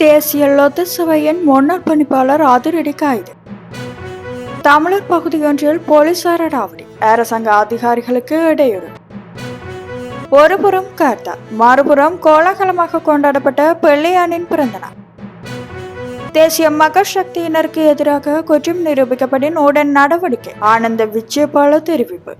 தேசிய லொத்து சபையின் முன்னாள் பணிப்பாளர் அதிரடி கைது தமிழர் பகுதியொன்றில் போலீசார் அடாவடி. அரசாங்க அதிகாரிகளுக்கு இடையூறு. ஒருபுறம் கர்த்தா மறுபுறம் கோலாகலமாக கொண்டாடப்பட்ட பிள்ளையானின் பிறந்தநாள். தேசிய மக்கள் சக்தியினருக்கு எதிராக குற்றம் நிரூபிக்கப்படின் உடன் நடவடிக்கை. ஆனந்த விஜயபால தெரிவிப்பு.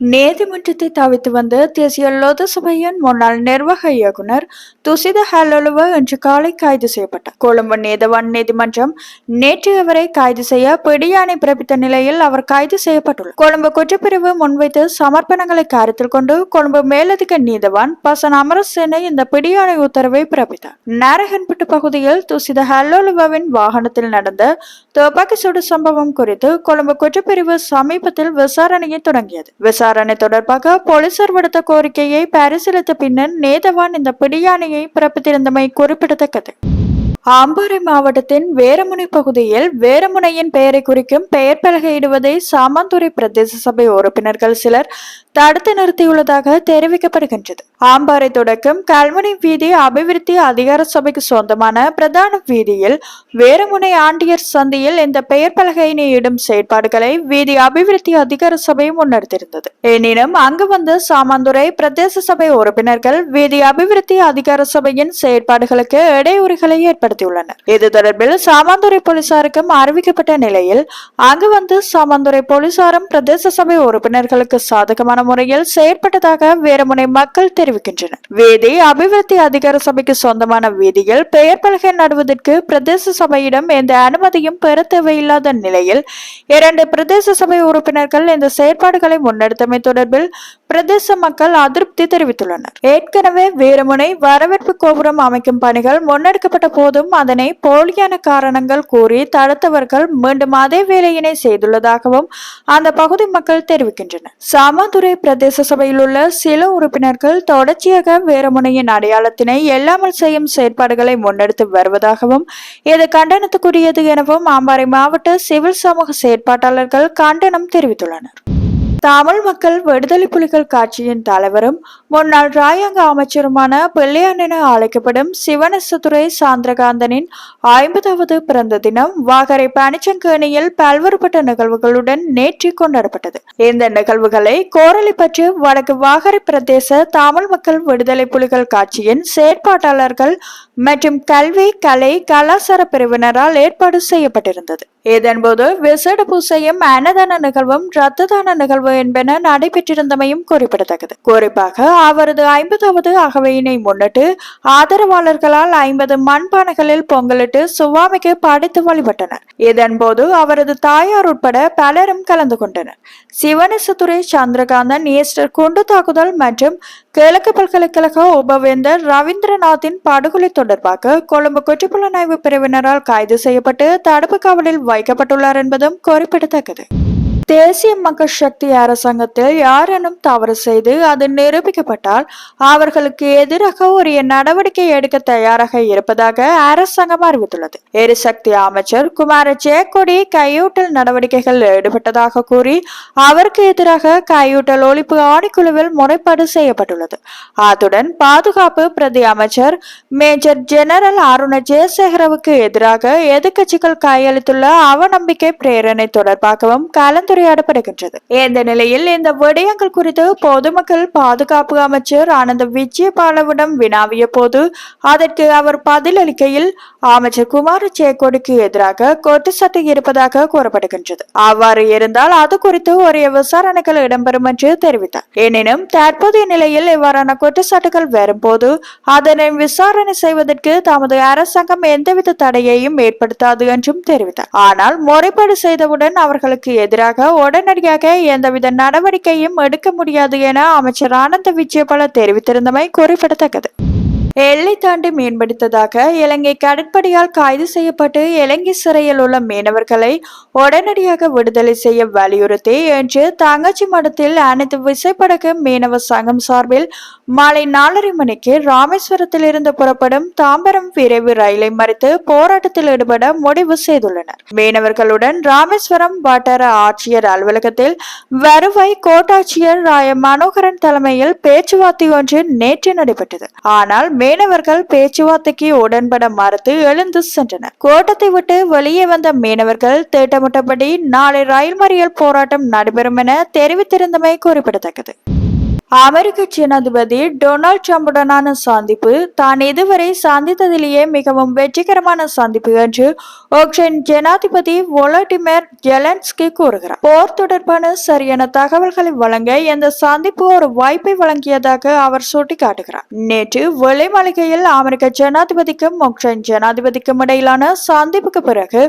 நீதிமன்றத்தை தவித்து வந்த தேசிய லோத சபையின் முன்னாள் நிர்வாக இயக்குனர் துசித ஹலலுவ இன்று காலை கைது செய்யப்பட்டார். கொழும்பு நீதவான் நீதிமன்றம் நேற்று அவரை கைது செய்ய பிடியாணை பிறப்பித்த நிலையில் அவர் கைது செய்யப்பட்டுள்ளார். கொழும்பு குற்றப்பிரிவு முன்வைத்து சமர்ப்பணங்களை கருத்தில் கொண்டு கொழும்பு மேலதிக நீதவான் பசன் அமரசேனை இந்த பிடியாணை உத்தரவை பிறப்பித்தார். நாரகன்பட்டு பகுதியில் துசித ஹலோலுவாவின் வாகனத்தில் நடந்த துப்பாக்கி சூடு சம்பவம் குறித்து கொழும்பு குற்றப்பிரிவு சமீபத்தில் விசாரணையை தொடங்கியது. விசாரணை தொடர்பாக போலீசார் விடுத்த கோரிக்கையை பரிசீலித்த பின்னர் நேதவான் இந்த பிடியாணையை பிறப்பித்திருந்தமை குறிப்பிடத்தக்கது. அம்பாறை மாவட்டத்தின் வேரமுனை பகுதியில் வேரமுனையின் பெயரை குறிக்கும் பெயர் பலகையிடுவதை சாமந்துறை பிரதேச சபை உறுப்பினர்கள் சிலர் தடுத்து நிறுத்தியுள்ளதாக தெரிவிக்கப்படுகின்றது. ஆம்பாறை தொடக்கம் கல்முனை வீதி அபிவிருத்தி அதிகார சபைக்கு சொந்தமான பிரதான வீதியில் வேரமுனை ஆண்டியர் சந்தியில் இந்த பெயர் பலகையினை இடும் செயற்பாடுகளை வீதி அபிவிருத்தி அதிகார சபை முன்னெடுத்திருந்தது. எனினும் அங்கு வந்த சாமந்துறை பிரதேச சபை உறுப்பினர்கள் வீதி அபிவிருத்தி அதிகார சபையின் செயற்பாடுகளுக்கு இடையூறுகளை ஏற்படுத்தியுள்ளனர். இது தொடர்பில் சாமந்துறை போலீசாருக்கும் அறிவிக்கப்பட்ட நிலையில் அங்கு வந்து சாமந்துறை போலீசாரும் பிரதேச சபை உறுப்பினர்களுக்கு சாதகமான முறையில் செயற்பட்டதாக வேறுமுனை மக்கள் தெரிவிக்கின்றனர். வீதி அபிவிருத்தி அதிகார சபைக்கு சொந்தமான வீதியில் பெயர் பலகை நடுவதற்கு பிரதேச சபையிடம் எந்த அனுமதியும் பெற தேவையில்லாத நிலையில் இரண்டு பிரதேச சபை உறுப்பினர்கள் இந்த செயற்பாடுகளை முன்னெடுத்தமை தொடர்பில் பிரதேச மக்கள் அதிருப்தி தெரிவித்துள்ளனர். ஏற்கனவே வேறுமுனை வரவேற்பு கோபுரம் அமைக்கும் பணிகள் முன்னெடுக்கப்பட்ட போதும் அதனை போலியான காரணங்கள் கூறி தடுத்தவர்கள் மீண்டும் அதே வேலையினை செய்துள்ளதாகவும் அந்த பகுதி மக்கள் தெரிவிக்கின்றனர். சாமாதுரை பிரதேச சபையில் உள்ள சில உறுப்பினர்கள் தொடர்ச்சியாக வேறுமுனையின் அடையாளத்தினை எல்லாமல் செய்யும் செயற்பாடுகளை முன்னெடுத்து வருவதாகவும் இது கண்டனத்துக்குரியது எனவும் அம்பாறை மாவட்ட சிவில் சமூக செயற்பாட்டாளர்கள் கண்டனம் தெரிவித்துள்ளனர். தமிழ் மக்கள் விடுதலை புலிகள் கட்சியின் தலைவரும் முன்னாள் ராயங்க அமைச்சருமான பிள்ளையான் என அழைக்கப்படும் சிவனசதுரை சாந்திரகாந்தனின் ஐம்பதாவது பிறந்த தினம் வாகரை பனிச்சங்கேணியில் பல்வேறுபட்ட நிகழ்வுகளுடன் நேற்று கொண்டாடப்பட்டது. இந்த நிகழ்வுகளை கோரளிப்பற்று வடக்கு வாகரை பிரதேச தமிழ் மக்கள் விடுதலை புலிகள் கட்சியின் செயற்பாட்டாளர்கள் மற்றும் கல்வி கலை கலாச்சார பிரிவினரால் ஏற்பாடு செய்யப்பட்டிருந்தது. இதன்போது விசேட பூசையும் அன்னதான நிகழ்வும் இரத்த தான நிகழ்வு என்பன நடைபெற்றிருந்தமையும் குறிப்பிடத்தக்கது. குறிப்பாக அவரது ஐம்பதாவது அகவையினை முன்னிட்டு ஆதரவாளர்களால் ஐம்பது மண்பானைகளில் பொங்கலிட்டு சுவாமிக்கு படைத்து வழிபட்டனர். இதன்போது அவரது தாயார் உட்பட பலரும் கலந்து கொண்டனர். சிவனேசதுரை சந்திரகாந்தன் ஈஸ்டர் குண்டு தாக்குதல் மற்றும் கிழக்கு பல்கலைக்கழக உபவேந்தர் ரவீந்திரநாத்தின் படுகொலை தொடர்பாக கொழும்பு குற்றப்புலனாய்வு பிரிவினரால் கைது செய்யப்பட்டு தடுப்பு காவலில் வைக்கப்பட்டுள்ளார் என்பதும் குறிப்பிடத்தக்கது தேசிய மக்கள் சக்தி அரசாங்கத்தில் யாரேனும் தவறு செய்து அது நிரூபிக்கப்பட்டால் அவர்களுக்கு எதிராக உரிய நடவடிக்கை எடுக்க தயாராக இருப்பதாக அரசாங்கம் அறிவித்துள்ளது. எரிசக்தி அமைச்சர் குமார ஜெயக்கொடி கையூட்டல் நடவடிக்கைகள் ஈடுபட்டதாக கூறி அவருக்கு எதிராக கையூட்டல் ஒழிப்பு ஆணைக்குழுவில் முறைப்பாடு செய்யப்பட்டுள்ளது. அத்துடன் பாதுகாப்பு பிரதி அமைச்சர் மேஜர் ஜெனரல் அருண ஜெயசேகரவுக்கு எதிராக எதிர்க்கட்சிகள் கையளித்துள்ள அவநம்பிக்கை பிரேரணை தொடர்பாகவும் கலந்துரையாடப்படுகின்றது இந்த நிலையில் இந்த விடயங்கள் குறித்து பொதுமக்கள் பாதுகாப்பு அமைச்சர் ஆனந்த விஜயபாலவிடம் வினாவிய போது அதற்கு அவர் பதிலளிக்கையில் அமைச்சர் குமார ஜெயக்கொடிக்கு எதிராக குற்றச்சாட்டு இருப்பதாக கூறப்படுகின்றது. அவ்வாறு இருந்தால் அது குறித்து உரிய விசாரணைகள் இடம்பெறும் என்று தெரிவித்தார். எனினும் தற்போதைய நிலையில் இவ்வாறான குற்றச்சாட்டுகள் வரும்போது அதனை விசாரணை செய்வதற்கு தமது அரசாங்கம் எந்தவித தடையையும் ஏற்படுத்தாது என்றும் தெரிவித்தார். ஆனால் முறைப்பாடு செய்தவுடன் அவர்களுக்கு எதிராக உடனடியாக எந்தவித நடவடிக்கையும் எடுக்க முடியாது என அமைச்சர் ஆனந்த விஜயபால தெரிவித்திருந்தமை குறிப்பிடத்தக்கது. எல்லை தாண்டி மீன்பிடித்ததாக இலங்கை கடற்படையால் கைது செய்யப்பட்டு இலங்கை சிறையில் உள்ள மீனவர்களை உடனடியாக விடுதலை செய்ய வலியுறுத்தி இன்று தங்கச்சி மடத்தில் அனைத்து விசைப்படகு மீனவ சங்கம் சார்பில் மாலை நாலரை மணிக்கு ராமேஸ்வரத்தில் இருந்து புறப்படும் தாம்பரம் விரைவு ரயிலை மறித்து போராட்டத்தில் ஈடுபட முடிவு செய்துள்ளனர். மீனவர்களுடன் ராமேஸ்வரம் வட்டார ஆட்சியர் அலுவலகத்தில் வருவாய் கோட்டாட்சியர் ராய மனோகரன் தலைமையில் பேச்சுவார்த்தை ஒன்று நேற்று நடைபெற்றது. ஆனால் மீனவர்கள் பேச்சுவார்த்தைக்கு உடன்பட மறுத்து எழுந்து சென்றனர். கோட்டத்தை விட்டு வெளியே வந்த மீனவர்கள் திட்டமிட்டபடி நாளை ரயில் மறியல் போராட்டம் நடைபெறும் என தெரிவித்திருந்தமை குறிப்பிடத்தக்கது. அமெரிக்க ஜனாதிபதி டொனால்ட் ட்ரம்புடனான சந்திப்பு தான் இதுவரை சந்தித்ததிலேயே மிகவும் வெற்றிகரமான சந்திப்பு என்று உக்ரைன் ஜனாதிபதி ஒலடிமிர் ஜெலன்ஸ்கி கூறுகிறார். போர் தொடர்பான சரியான தகவல்களை வழங்க இந்த சந்திப்பு ஒரு வாய்ப்பை வழங்கியதாக அவர் சுட்டிக்காட்டுகிறார். நேற்று வெள்ளை மாளிகையில் அமெரிக்க ஜனாதிபதிக்கும் உக்ரைன் ஜனாதிபதிக்கும் இடையிலான சந்திப்புக்கு பிறகு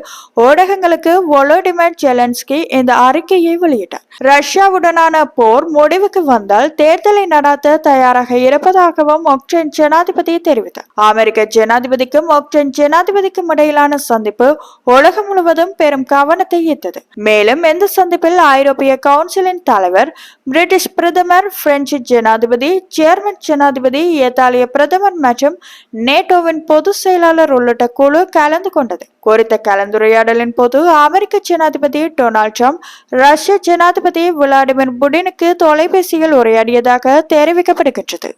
ஊடகங்களுக்கு ஒலடிமிர் ஜெலன்ஸ்கி இந்த அறிக்கையை வெளியிட்டார். ரஷ்யாவுடனான போர் முடிவுக்கு வந்தால் தேர்தலை நடாத்த தயாராக இருப்பதாகவும் உக்ரைன் ஜனாதிபதி தெரிவித்தார். அமெரிக்க ஜனாதிபதிக்கும் உக்ரைன் ஜனாதிபதிக்கும் இடையிலான சந்திப்பு உலகம் முழுவதும் பெரும் கவனத்தை ஈர்த்தது. மேலும் இந்த சந்திப்பில் ஐரோப்பிய கவுன்சிலின் தலைவர் பிரிட்டிஷ் பிரதமர் பிரெஞ்சு ஜனாதிபதி ஜெர்மன் ஜனாதிபதி இத்தாலிய பிரதமர் மற்றும் நேட்டோவின் பொதுச் செயலாளர் உள்ளிட்ட குழு கலந்து கொண்டது. குறித்த கலந்துரையாடலின் போது அமெரிக்க ஜனாதிபதி டொனால்ட் ட்ரம்ப் ரஷ்ய ஜனாதிபதி விளாடிமிர் புடினுக்கு தொலைபேசியில் உரையாடியதாக தெரிவிக்கப்படுகின்றது.